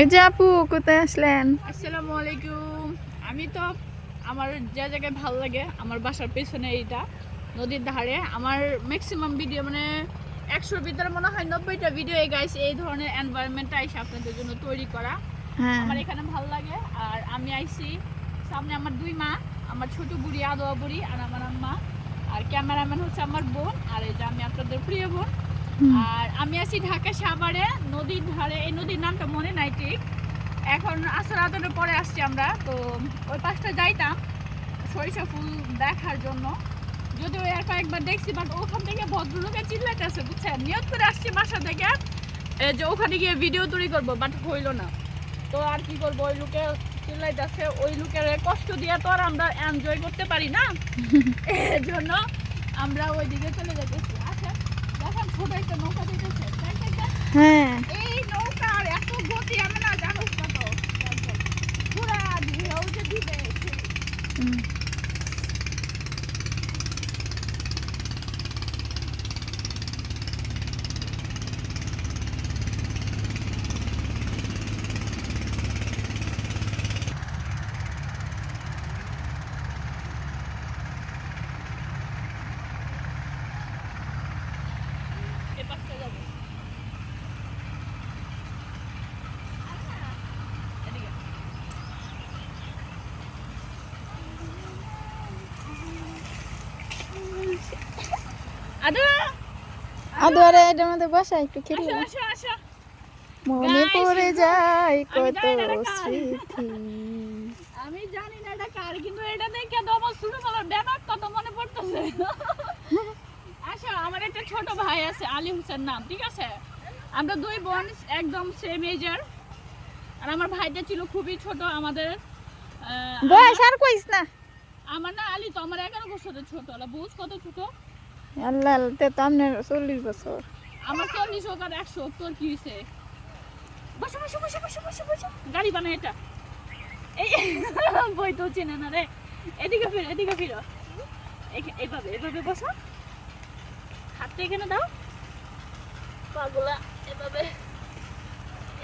এই যে আপু কোথায় আসলেন? আসসালামু আলাইকুম। আমি তো আমার যে জায়গায় ভালো লাগে আমার বাসার পেছনে এইটা নদীর ধারে। আমার ম্যাক্সিমাম ভিডিও মানে একশোর ভিতরে মনে হয় নব্বইটা ভিডিও এই গাইস এই ধরনের এনভায়রনমেন্টটা এসে আপনাদের জন্য তৈরি করা। হ্যাঁ। আমার এখানে ভালো লাগে। আর আমি আইছি সামনে আমার দুই মা আমার ছোট বুড়ি আদোয়া বুড়ি আর আমার আম্মা। আর ক্যামেরাম্যান হচ্ছে আমার বোন। আর এই যে আমি আপনাদের প্রিয় বোন। আর আমি আছি ঢাকা সাভারে নদীর ধারে এই নদীর নামটা মনে নাই ঠিক। এখন আসর আদরের পরে আসছি আমরা তো ওই পাশটা যাইতাম সরিষা ফুল দেখার জন্য। যদিও এর কয়েকবার দেখছি বাট ওখান থেকে ভদ্রলোকে চিল্লাইতেছে বুঝছেন? নিয়ত করে আসছি বাসা থেকে যে ওখানে গিয়ে ভিডিও তৈরি করব বাট হইল না। তো আর কি করব ওই লোকে চিল্লাইতেছে ওই লোকের কষ্ট দিয়ে তো আর আমরা এনজয় করতে পারি না। এর জন্য আমরা ওই দিকে চলে যেতেছি ছোট একটা নৌকা দিতেছে। হ্যাঁ। এই নৌকার এত গতি আমি না জানো কত। পুরা ঢেউ যে দিবে সেই হুম। এ পাশটা যাব এদিকে আদা আদরে এটার মধ্যে বসা একটু খেলি মনে পড়ে যায় কত। স্মৃতি। আমি জানি না এটা কার কিন্তু এটা দেখে তো আমার ছোটবেলার ব্যাপার কত মনে পড়তেছে। আচ্ছা আমার একটা ছোট ভাই আছে আলী হোসেন নাম ঠিক আছে? আমরা দুই বোন একদম সেম এজের আর আমার ভাইটা ছিল খুবই ছোট আমাদের বয়স আর কইস না। আমার না আলী তো আমার এগারো বছরের ছোট ওরা বুঝ কত ছোট? আল্লাহ তে তো আপনার চল্লিশ বছর। আমার চল্লিশ হোক আর একশো তোর কি হয়েছে বসো বসো বসো বসো বসো বসো। গাড়ি বানায় এটা। এই বই তো চেনে না রে। এদিকে ফিরো এদিকে ফিরো। এইভাবে এভাবে বসো। হাতটা এখানে দাও। পাগুলা এভাবে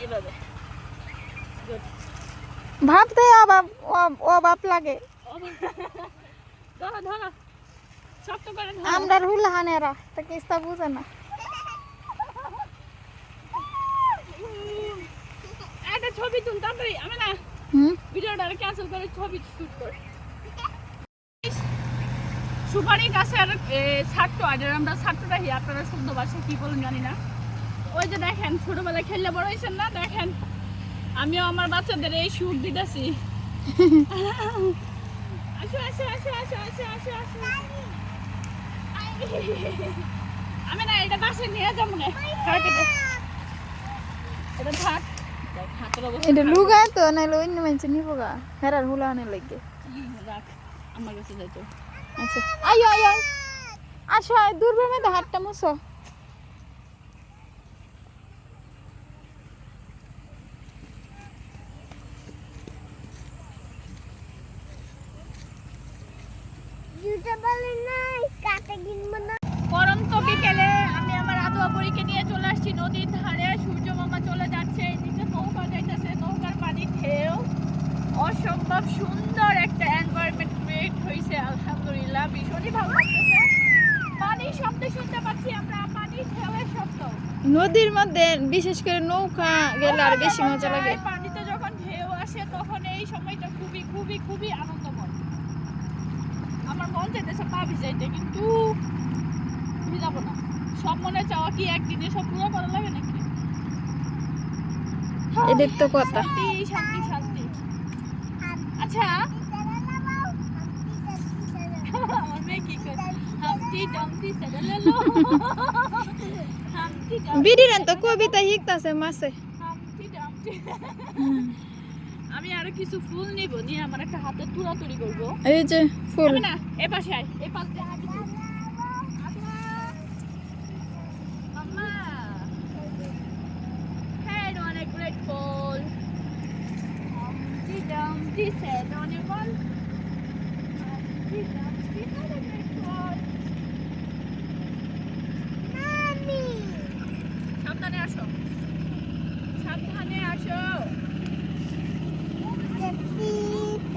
এভাবে. ভাবতে অবাব অ- অবাব লাগে। ধরো ধরো। শক্ত করে ধরো। আমরার হুলাহানেরা তা কিস্তা বুঝে না। একটা ছবি তুল তাড়াতাড়ি আমি না ভিডিওটা ক্যান্সেল করে ছবি শুট কর। সুপারি গাছের ছাট্ট আর আমরা ছাট্টটা হি আপনারা শুদ্ধ ভাষা কি বলেন জানি না। ওই যে দেখেন ছোটবেলায় খেললে বড় হয়েছেন না? দেখেন আমিও আমার বাচ্চাদের এই শুট দিতেছি। আমি না এটা বাসায় নিয়ে যাব না। এটা। থাক। এটা। লুগায় তো নাইলে অন্য মানুষ নিব গা। হেরার হুলাহানে লাগে। রাখ আমার কাছে যাইতো। আচ্ছা। আয়ো আয়ো আয়। আসো আয়। দূরবের মধ্যে হাতটা মুছো। পরন্ত বিকেলে। আমি আমার আদোয়া পরীকে নিয়ে চলে আসছি। নদীর ধারে সূর্য মামা চলে যাচ্ছে। এদিকে নৌকা যাইতেছে। নৌকার পানি ঢেউ। অসম্ভব সুন্দর একটা এনভায়রনমেন্ট হয়েছে আলহামদুলিল্লাহ ভীষণই ভালো লাগতেছে। শব্দ শুনতে পাচ্ছি আমরা পানির ঢেউয়ের শব্দ। নদীর মধ্যে বিশেষ করে নৌকা গেলে আর বেশি মজা লাগে। পানিতে যখন ঢেউ আসে তখন এই সময়টা খুবই খুবই খুবই আনন্দময়। আমার মন চাইতেছে পা ভিজাইতে কিন্তু ভিজাবো না। সব মনে চাওয়া কি একদিনে সব পুরো করা লাগে নাকি? এদের তো কথা। শান্তি শান্তি। আচ্ছা আমার মেয়ে কি করে হামটি ডামটি সাদালালো হামটি ডামটি বিডিরেন তো কবিতা শিখতাছে মাসে। আমি আরও কিছু ফুল নিব নিয়ে আমার একটা হাতে তুলা তৈরি করব। এই যে ফুল। না? এ পাশে আয় এ পাশ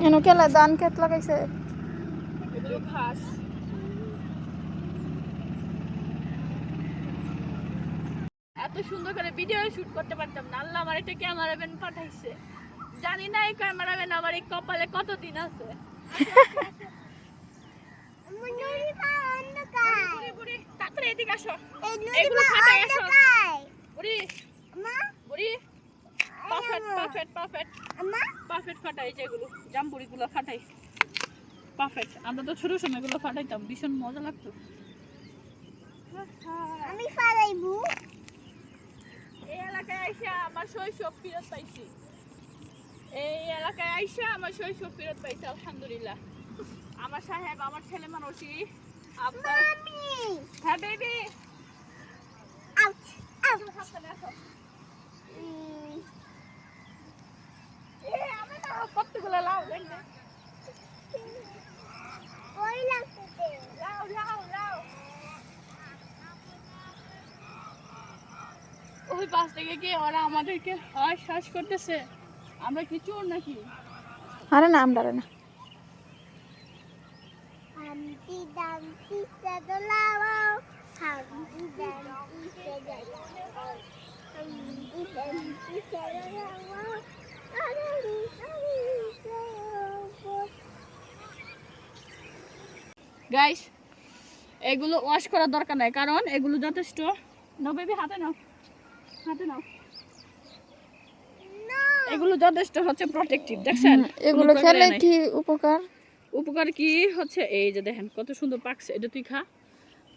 એનું કેટલા દાન કેટલા કઈ এত সুন্দর করে ভিডিও শুট করতে পারতাম না। আল্লাহ আমার একটা ক্যামেরাম্যান পাঠাইছে। জানি না এই ক্যামেরাম্যান আমার এই কপালে কতদিন আছে। এদিকে আসো। এগুলো খাটাই আসো। পারফেক্ট। পারফেক্ট পারফেক্ট ফাটাই যেগুলো জাম্বুরিগুলো ফাটাই। পারফেক্ট। আমরা তো ছোট সময় এগুলো ফাটাইতাম ভীষণ মজা লাগতো। আমি এই এলাকায় আইসা আমার শৈশব ফেরত পাইছি। এই এলাকায় আইসা আমার শৈশব ফেরত পাইছি আলহামদুলিল্লাহ। আমার সাহেব আমার ছেলে মানুষই আপনার হ্যাঁ বেবি আউট আউট আমি না কতগুলো লাউ দেখবে ওই লাউ লাউ লাউ ওই পাশ থেকে কি ওরা আমাদেরকে হাস হাস করতেছে? আমরা কি চোর নাকি? আরে না আমরা না। হামটি ডামটি সাদলাও হামটি ডামটি সাদলাও হামটি ডামটি সাদলাও গাইস এগুলো ওয়াশ করার দরকার নাই কারণ এগুলো যথেষ্ট। নাও বেবি হাতে নাও। হাতে নাও। এগুলো যথেষ্ট হচ্ছে প্রোটেক্টিভ দেখছেন? এগুলো খেলে কি উপকার? উপকার কি হচ্ছে? এই যে দেখেন কত সুন্দর পাকছে। এটা তুই খা।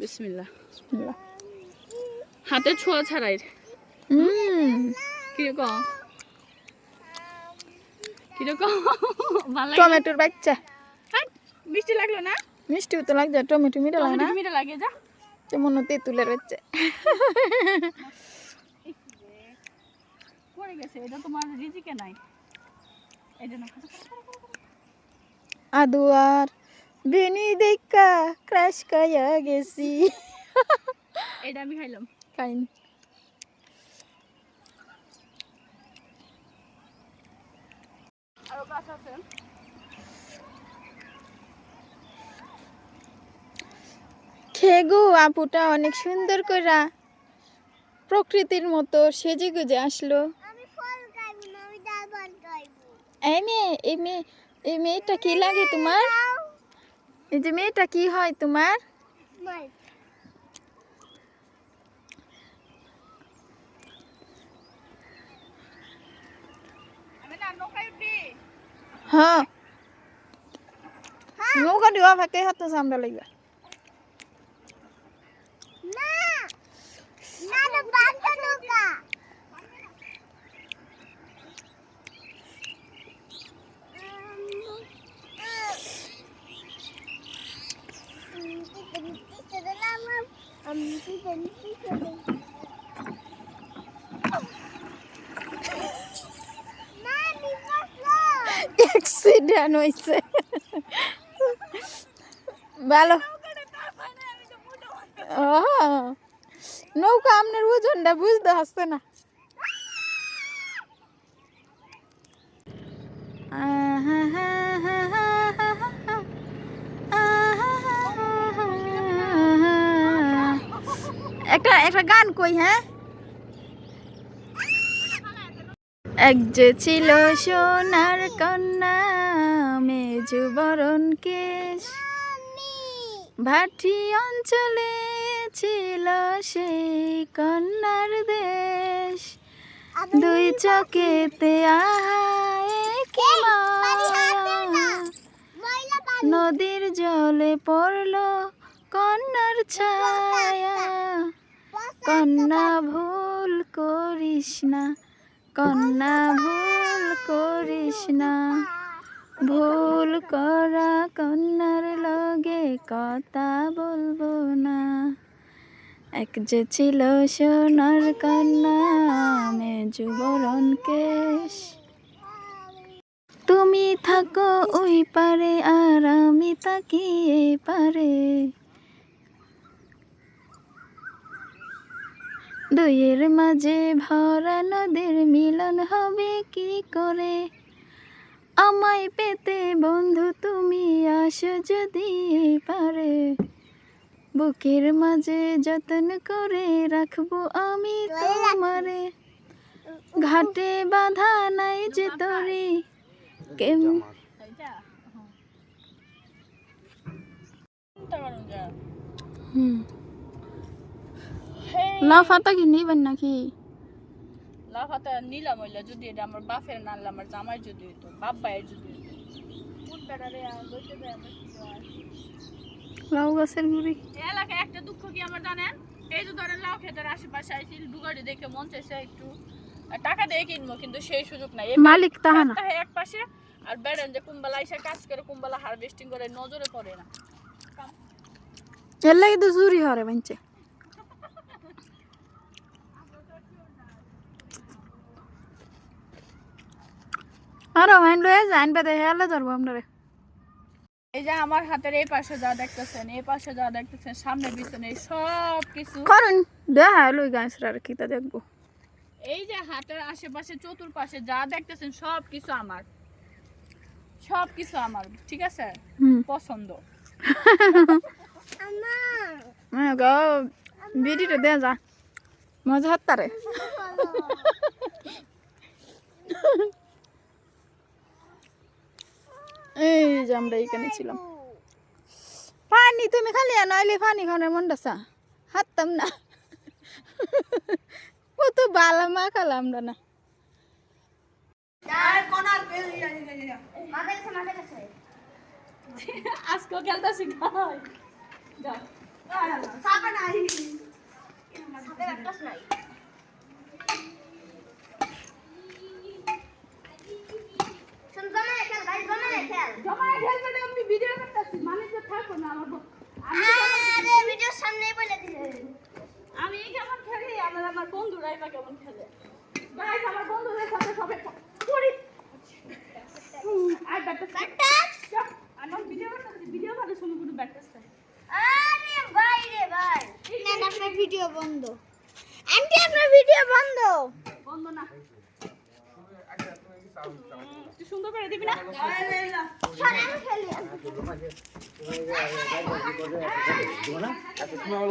বিসমিল্লাহ। হাতে ছোঁয়া ছাড়াই। হুম। কীরকম কীরকম? টমেটোর বাচ্চা। মিষ্টি লাগল না? মিষ্টিও তো লাগছে টমেটো মিঠা লাগে না। মিঠা লাগে যা। যেমন তেঁতুলের বাচ্চা। পড়ে গেছে এটা তোমার রিজিকে নাই। আদু আর বেনি দেখা ক্রাশ খাইয়া গেছি। এটা আমি খাইলাম। কাইন আরও গাছ আছে। খেগু আপুটা অনেক সুন্দর কইরা প্রকৃতির মতো সেজে গুজে আসলো। এই মেয়ে এই মেয়ে এই মেয়েটা কি লাগে তোমার? এই যে মেয়েটা কি হয় তোমার মাই আমি না নৌকায় উঠি হ্যাঁ। নৌকা দিবা ফাঁকে হাতে সামরা লাগবে না না না বান্ধা নৌকা অ্যাক্সিডেন্ট হয়েছে। ভালো। নৌকা আপনার ওজনটা বুঝতে আসছে না। একটা একটা গান কই হ্যাঁ? এক যে ছিল সোনার কন্যা। মেজু বরণ কেশ ভাটি অঞ্চলে ছিল সেই কন্যার দেশ। দুই চকেতে নদীর জলে পড়ল কন্যার ছায়া। কন্যা ভুল করিস না, কন্যা ভুল করিস না। ভুল করা কন্যার লগে কথা বলব না। এক যে ছিল সোনার কন্যা, মেজু বরণ কেশ। তুমি থাকো ওই পারে আর আমি এই পারে। দুইয়ের মাঝে ভরা নদীর মিলন হবে কি করে? আমায় পেতে বন্ধু তুমি আসো যদি পারে বুকের মাঝে যতন করে রাখব আমি তোমারে। ঘাটে বাধা নাই যে তরি। কেম এইটা। চিন্তা করুন যা লাফাতা কি নিবেন নাকি? লাফাতা নিলাম হইলে যদি এটা আমার বাপের না আনলে আমার জামাই যদি হইতো বাপ ভাইয়ের যদি হইতো? লাউ গাছের গুড়ি। এলাকায় একটা দুঃখ কি আমার জানেন? এই যে ধরেন লাউ ক্ষেতের আশেপাশে আইসি বুগাড়ি দেখে মন চাইছে একটু টাকা দিয়ে কিনবো কিন্তু সেই সুযোগ নাই। এই মালিক তাহানা তাহে এক পাশে আর বেড়েন যে কুম্বালা এসে কাজ করে কুম্বালা হারভেস্টিং করে নজরে পড়ে না। এর লাগে তো চুরি হরে বাঞ্চে আরও আইন লয়ে যাইন বেদে হেলে ধরবো আপনারে এই যে আমার হাতের এই পাশে যা দেখতেছেন এই পাশে যা দেখতেছেন সামনে পিছনে সব কিছু। করুন দেখা লই গাছরা আর কি তা দেখব। এই যে হাতের আশেপাশে চতুর্পাশে যা দেখতেছেন সব কিছু আমার। সব কিছু আমার ঠিক আছে? হুম। পছন্দ। আমার বিডিটা দে যা। মজা হাত্তারে এই যে আমরা এখানে ছিলাম। পানি তুমি খালি নইলে পানি খাওয়ানোর মন ডাসা হাততাম না। কত বালা মা খালাম আমরা না। মাথা গেছে মাথা গেছে আজকেও খেলতেছি গাই যা। সাপে নাই সাপে একটা নাই শুন জমা খেল ভাই জমা খেল জমায় খেলবে না আমি ভিডিও করতেছি মানে যে থাকো না আমার আরে ভিডিওর সামনে বলে দিলে। আমি কেমন খেলি? আমার আমার বন্ধুরাই বা কেমন খেলে? গাইস আমার বন্ধুদের সাথে সবাই করি আর ব্যাটটা আমার ভিডিও করতেছি ভিডিও করে শুনে কোনো ব্যাটটা আরে ভাই রে ভাই না না আপনার ভিডিও বন্ধ আন্টি আপনার ভিডিও বন্ধ বন্ধ না তুই সুন্দর করে দিবি না সর আমি খেলি এ পুরো বান তোর দুঃখ পেলে আমার দোষ নাই আন্টি মানে এমনে বেবি আব্দুল্লাহ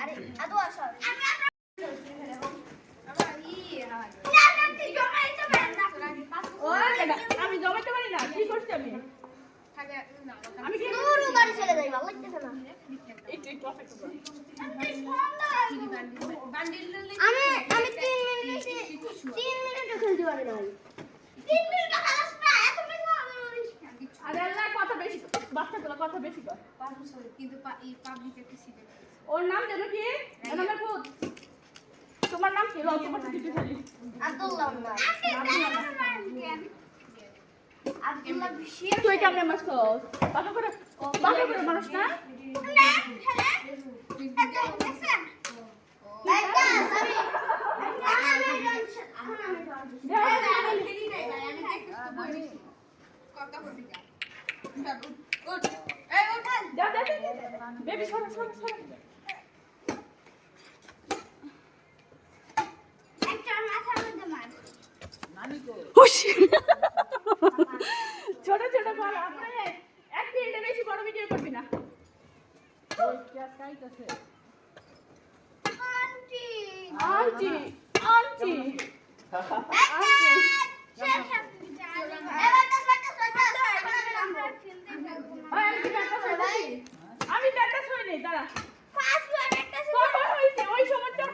আরে আদু আসো ওই বেটা, আমি কি আমি কি তিন মিনিটে তিন মিনিটে খেলতে পারি না তিন মিনিট খেলাস না এত বেশি আরে আল্লাহ কথা বেশি। বাচ্চাগুলো কথা বেশি কর ওর নাম যেন কি নামের ভূত তোমার নাম কি লজ্জা পাচ্ছে কিছু খালি আব্দুল্লাহ না আব্দুল্লাহ তুই কেমন করে করে বেবি সরো সরো সরো ছোট ছোট বল। আপনারে এক মিনিটের বেশি বড় ভিডিও করবি না। আমি ব্যাটটা ছড়ে নেই দাঁড়া। ফার্স্ট ওয়ান একটা ওই সময়টা।